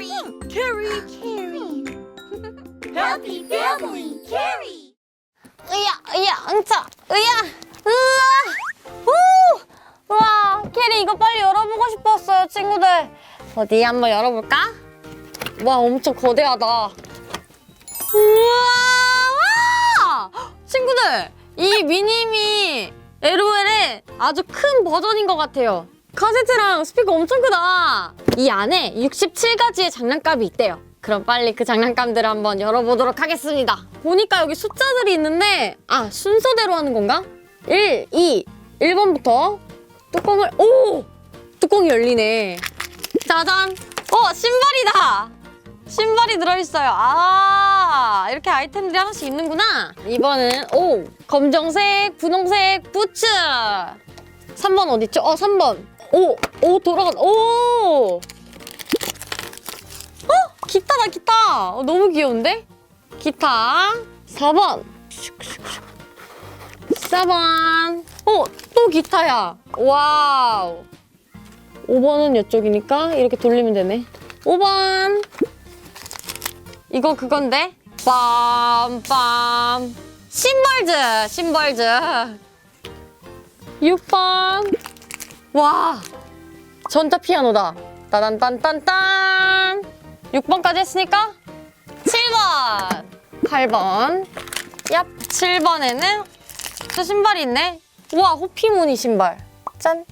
캐리 캐리 Happy family 캐리 으야, 으야, 응차, 으야, 으아, 우! 와, 캐리 이거 빨리 열어보고 싶었어요, 친구들. 어디 한번 열어볼까? 와, 엄청 거대하다. 우와, 와! 친구들, 이 미니미 LOL의 아주 큰 버전인 것 같아요. 카세트랑 스피커 엄청 크다. 이 안에 67가지의 장난감이 있대요. 그럼 빨리 그 장난감들을 한번 열어보도록 하겠습니다. 보니까 여기 숫자들이 있는데, 아, 순서대로 하는 건가? 1, 2, 1번부터 뚜껑을, 오! 뚜껑이 열리네. 짜잔! 어, 신발이다! 신발이 들어있어요. 아, 이렇게 아이템들이 하나씩 있는구나. 2번은, 오! 검정색, 분홍색, 부츠! 3번 어딨죠? 어, 3번. 오! 오, 돌아간, 오! 어? 기타다, 기타! 어, 너무 귀여운데? 기타. 4번. 4번. 어, 또 기타야. 와우. 5번은 이쪽이니까 이렇게 돌리면 되네. 5번. 이거 그건데? 빰빰. 심벌즈, 심벌즈. 6번. 와. 전자 피아노다. 따단딴딴딴. 6번까지 했으니까 7번. 8번. 얍. 7번에는 저 신발이 있네. 우와, 호피무늬 신발. 짠.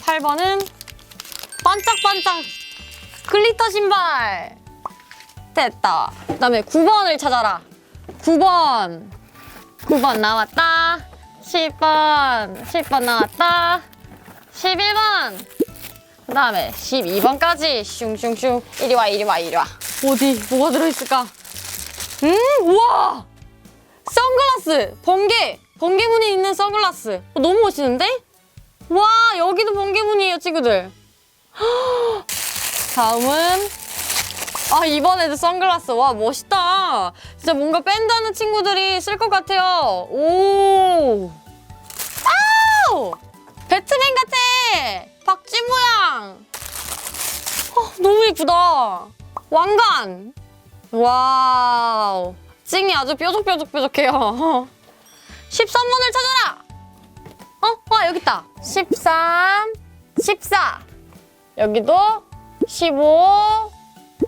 8번은 반짝반짝 글리터 신발. 됐다. 그 다음에 9번을 찾아라. 9번. 9번 나왔다. 10번. 10번 나왔다. 11번. 그 다음에 12번까지 슝슝슝. 이리 와, 이리 와, 이리 와. 어디, 뭐가 들어있을까? 음, 우와! 선글라스! 번개! 번개무늬 있는 선글라스. 어, 너무 멋있는데? 와, 여기도 번개무늬예요, 친구들. 다음은 아 이번에도 선글라스. 와 멋있다. 진짜 뭔가 밴드 하는 친구들이 쓸 것 같아요. 오. 아우! 배트맨 같아. 박쥐 모양. 어, 너무 예쁘다. 왕관. 와우. 찡이 아주 뾰족뾰족뾰족해요. 13번을 찾아라. 어? 와 여기 있다. 13 14 여기도 15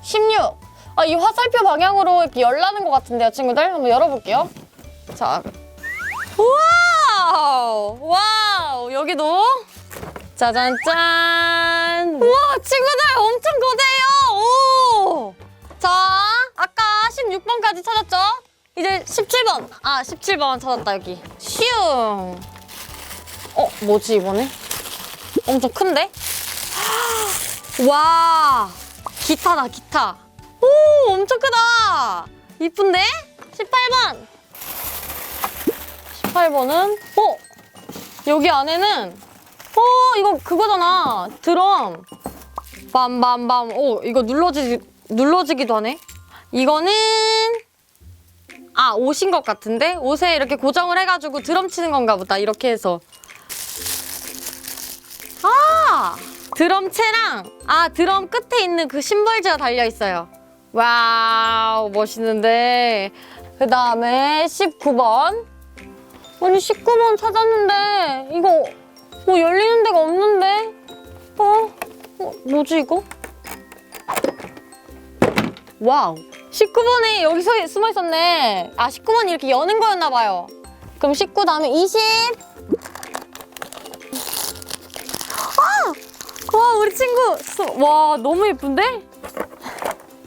16. 아, 이 화살표 방향으로 이렇게 열 나는 것 같은데요, 친구들? 한번 열어볼게요. 자. 와우! 와우! 여기도. 짜잔 짠! 우와, 친구들 엄청 거대해요! 오! 자, 아까 16번까지 찾았죠? 이제 17번. 아, 17번 찾았다, 여기. 슝! 어, 뭐지, 이번에? 엄청 큰데? 와! 기타다 기타. 오 엄청 크다. 이쁜데? 18번. 18번은 어? 여기 안에는 어 이거 그거잖아. 드럼. 빰빰빰. 오 이거 눌러지, 눌러지기도 하네. 이거는 아 옷인 것 같은데? 옷에 이렇게 고정을 해가지고 드럼 치는 건가 보다. 이렇게 해서. 아 드럼체랑 아 드럼 끝에 있는 그 심벌즈가 달려 있어요. 와우 멋있는데. 그 다음에 19번. 아니 19번 찾았는데 이거 뭐 열리는 데가 없는데? 어? 어 뭐지 이거? 와우. 19번에 여기 서, 숨어 있었네. 아 19번이 이렇게 여는 거였나 봐요. 그럼 19 다음에 20와 우리 친구 수- 와 너무 예쁜데?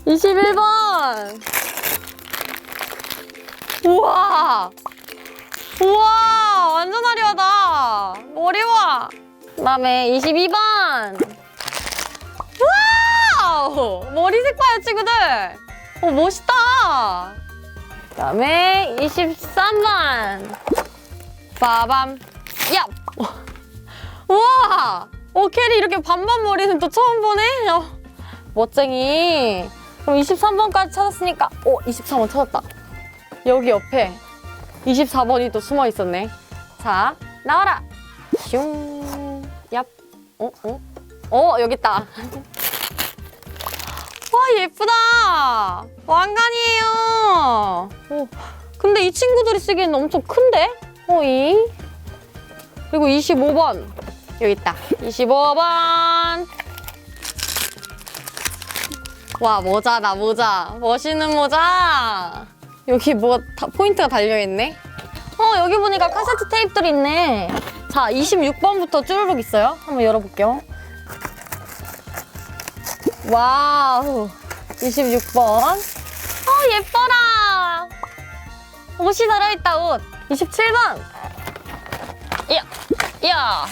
21번. 우와. 우와 완전 화려하다. 어려워. 그다음에 22번. 와우! 머리 색 봐요 친구들. 오 멋있다. 그 다음에 23번. 빠밤. 야 우와 오 캐리 이렇게 반반 머리는 또 처음 보네 어, 멋쟁이 그럼 23번까지 찾았으니까 오 23번 찾았다 여기 옆에 24번이 또 숨어 있었네 자 나와라 슝 얍 어? 어? 어 여기 있다 예쁘다. 왕관이에요. 오, 근데 이 친구들이 쓰기에는 엄청 큰데? 어이. 그리고 25번. 여기 있다. 25번. 와, 모자다, 모자. 멋있는 모자. 여기 뭐가 다- 포인트가 달려있네. 어, 여기 보니까 카세트 테이프들이 있네. 자, 26번부터 쭈르륵 있어요. 한번 열어볼게요. 와우. 26번. 어, 예뻐라. 옷이 들어있다, 옷. 27번. 이야, 이야.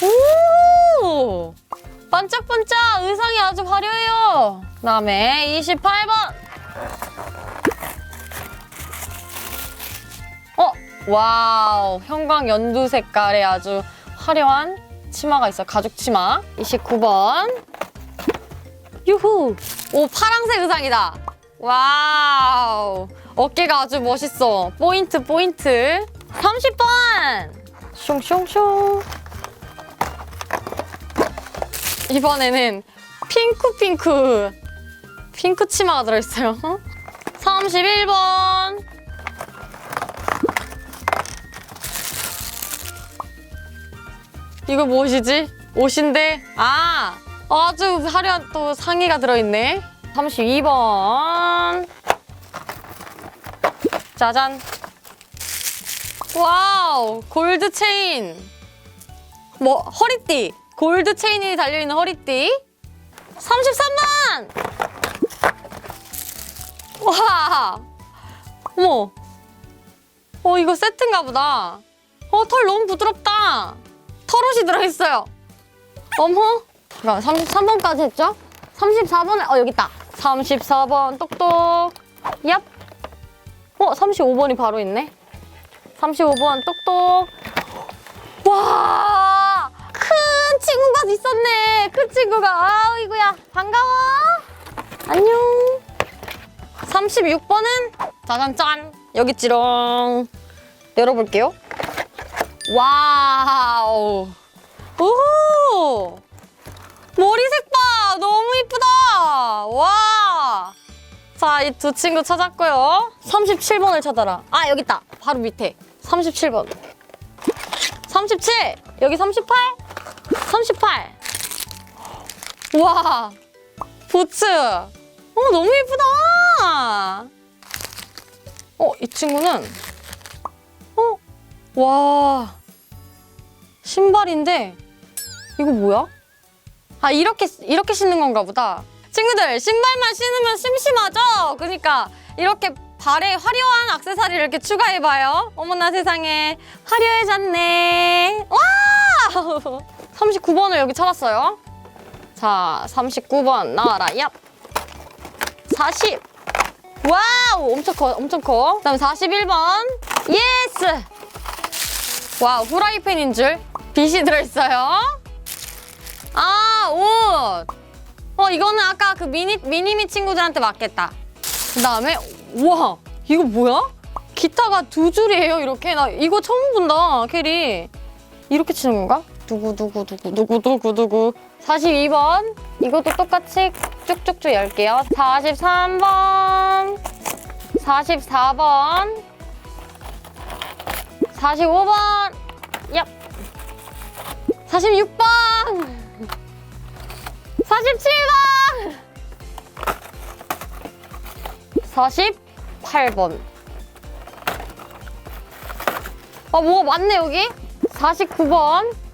오! 반짝반짝 의상이 아주 화려해요. 그다음에 28번. 어, 와우. 형광 연두 색깔의 아주 화려한 치마가 있어요. 가죽 치마. 29번. 유후. 오, 파랑색 의상이다. 와우. 어깨가 아주 멋있어. 포인트, 포인트. 30번. 숑숑숑. 이번에는 핑크핑크. 핑크 치마가 들어있어요. 31번. 이거 무엇이지? 옷인데? 아, 아주 화려한 또 상의가 들어있네. 32번. 짜잔. 와우, 골드 체인. 뭐, 허리띠. 골드 체인이 달려있는 허리띠. 33번! 와! 어머. 어, 이거 세트인가 보다. 어, 털 너무 부드럽다. 털옷이 들어있어요. 어머. 잠깐 33번까지 했죠? 34번에, 어, 여기 있다. 34번, 똑똑. 얍. 어, 35번이 바로 있네. 35번, 똑똑. 와! 큰 친구가 있었네. 큰 친구가. 아이고야. 반가워. 안녕. 36번은 짜잔 짠. 여기 찌렁. 열어볼게요. 와우. 오! 머리색 봐! 너무 이쁘다! 와! 자, 이 두 친구 찾았고요. 37번을 찾아라. 아, 여기 있다. 바로 밑에. 37번. 37! 여기 38? 38! 와! 부츠! 어, 너무 예쁘다! 어, 이 친구는 어? 와. 신발인데 이거 뭐야? 아, 이렇게 이렇게 신는 건가 보다. 친구들, 신발만 신으면 심심하죠? 그러니까 이렇게 발에 화려한 액세서리를 이렇게 추가해 봐요. 어머나 세상에. 화려해졌네. 와! 39번을 여기 찾았어요. 자, 39번 나와라. 얍. 40. 와우! 엄청 커, 엄청 커. 그 다음에 41번. 예스! 와우, 후라이팬인 줄. 빛이 들어있어요. 아, 옷. 어, 이거는 아까 그 미니, 미니미 친구들한테 맞겠다. 그 다음에, 우와, 이거 뭐야? 기타가 두 줄이에요, 이렇게. 나 이거 처음 본다, 캐리. 이렇게 치는 건가? 두구, 두구, 두구, 두구, 두구, 두구. 42번. 이것도 똑같이 쭉쭉쭉 열게요. 43번. 44번. 45번. 얍. 46번. 47번. 48번. 아, 뭐가 많네, 여기. 49번.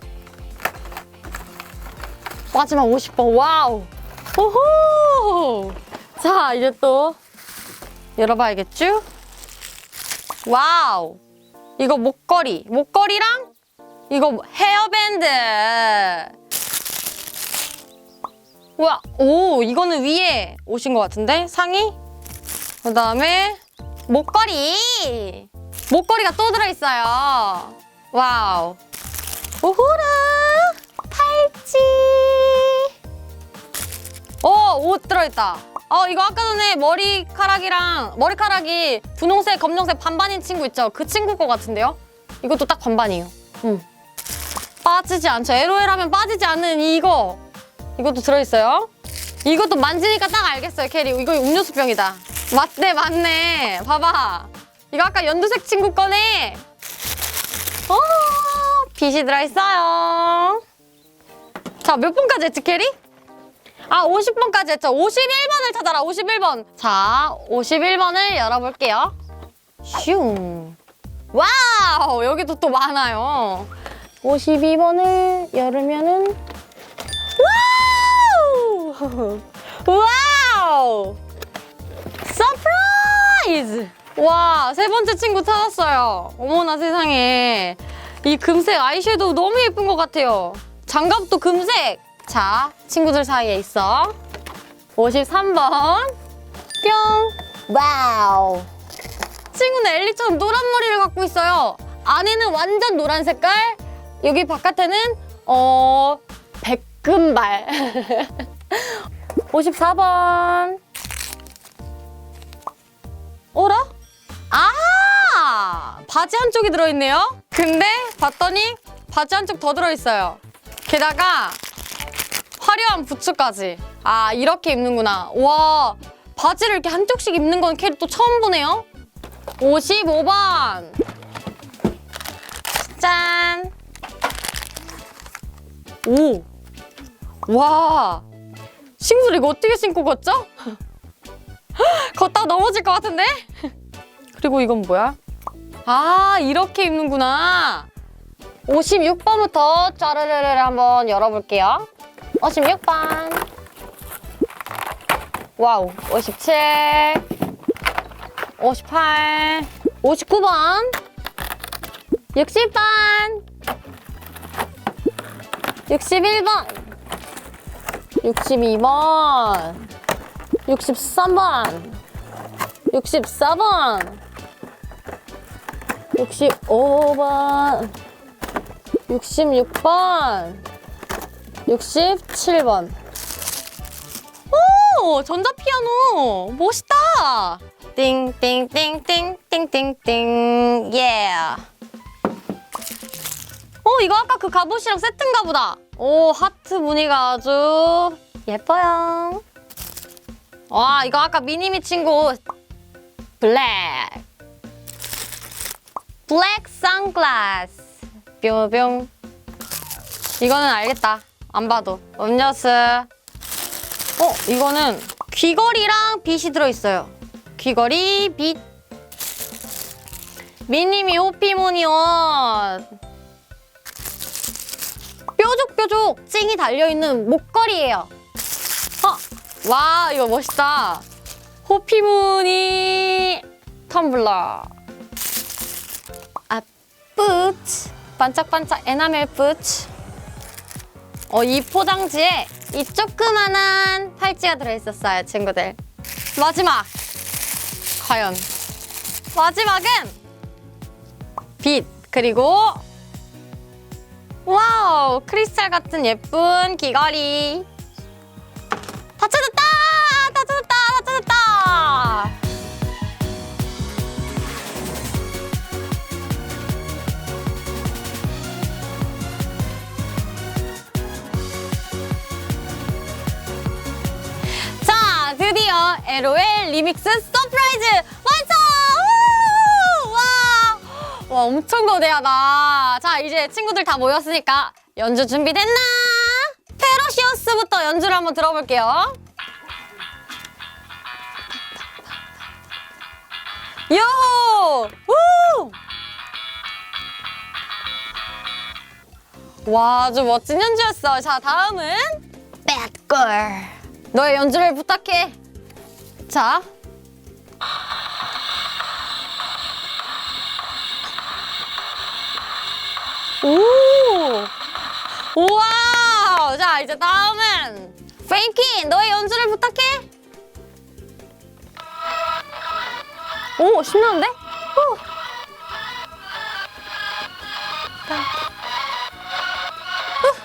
마지막 50번. 와우. 오호. 자, 이제 또 열어봐야겠죠? 와우. 이거 목걸이. 목걸이랑 이거 헤어밴드. 우와, 오, 이거는 위에 오신 것 같은데? 상의? 그 다음에 목걸이. 목걸이가 또 들어있어요. 와우. 오호라. 팔찌. 어, 옷 들어있다. 어, 이거 아까 전에 머리카락이랑, 머리카락이 분홍색, 검정색 반반인 친구 있죠? 그 친구 거 같은데요? 이것도 딱 반반이에요. 음. 빠지지 않죠. LOL 하면 빠지지 않는 이거. 이것도 들어있어요. 이것도 만지니까 딱 알겠어요, 캐리. 이거 음료수병이다. 맞네, 맞네. 봐봐. 이거 아까 연두색 친구 거네. 어, 빛이 들어있어요. 자, 몇 번까지 했지, 캐리? 아, 50번까지 했죠. 51번을 찾아라, 51번. 자, 51번을 열어볼게요. 슝. 와우, 여기도 또 많아요. 52번을 열으면은 와우! 와우! 서프라이즈! 와, 세 번째 친구 찾았어요. 어머나 세상에. 이 금색 아이섀도우 너무 예쁜 것 같아요. 장갑도 금색. 자, 친구들 사이에 있어. 53번. 뿅. 와우. 친구는 엘리처럼 노란 머리를 갖고 있어요. 안에는 완전 노란 색깔. 여기 바깥에는 어 백금발. 54번. 어라? 아! 바지 한쪽이 들어있네요? 근데 봤더니 바지 한쪽 더 들어있어요. 게다가 화려한 부츠까지. 아, 이렇게 입는구나. 와, 바지를 이렇게 한쪽씩 입는 건 캐리 또 처음 보네요? 55번. 짠. 오. 와. 친구들 이거 어떻게 신고 걷죠? 걷다가 넘어질 것 같은데? 그리고 이건 뭐야? 아, 이렇게 입는구나. 56번부터 짜르르르 한번 열어볼게요. 56번. 와우. 57. 58. 59번. 60번. 61번. 62번. 63번. 64번. 65번. 66번. 67번. 오! 전자피아노! 멋있다! 띵띵띵띵띵띵띵 예. 어 이거 아까 그 갑옷이랑 세트인가 보다. 오 하트 무늬가 아주 예뻐요. 와 이거 아까 미니미 친구 블랙 블랙 선글라스 뿅뿅 이거는 알겠다 안 봐도. 음료수. 어 이거는 귀걸이랑 빛이 들어있어요. 귀걸이 빛 미니미 호피무늬 옷. 뾰족뾰족 찡이 달려있는 목걸이에요. 어, 와 이거 멋있다. 호피무늬 텀블러. 아 뿌츠. 반짝반짝 에나멜 뿌츠 어, 이 포장지에 이 조그만한 팔찌가 들어있었어요 친구들. 마지막. 과연. 마지막은 빛 그리고 와우 크리스탈 같은 예쁜 귀걸이. 다 찾았다! 다 LOL 리믹스 서프라이즈 완성 우! 와, 와 엄청 거대하다 자 이제 친구들 다 모였으니까 연주 준비됐나? 페러시오스부터 연주를 한번 들어볼게요 요! 우! 와 아주 멋진 연주였어 자 다음은 Bad Girl 너의 연주를 부탁해 자 오! 우와! 자, 이제 다음은 프랭키, 너의 연주를 부탁해. 오, 신나는데? 후.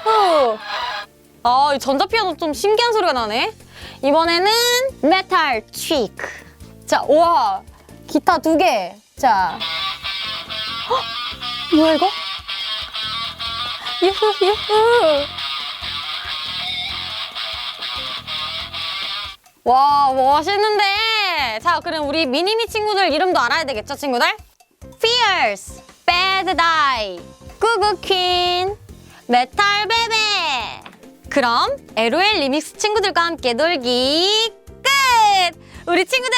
후후. 아, 이 전자피아노 좀 신기한 소리가 나네. 이번에는 메탈 트리크. 자, 우와. 기타 두 개. 자. 헉, 뭐야, 이거? 유후, 유후. 와 멋있는데 자 그럼 우리 미니미 친구들 이름도 알아야 되겠죠 친구들? Fierce, Bad Die, 구구퀸, 메탈 베베 그럼 LOL 리믹스 친구들과 함께 놀기 끝! 우리 친구들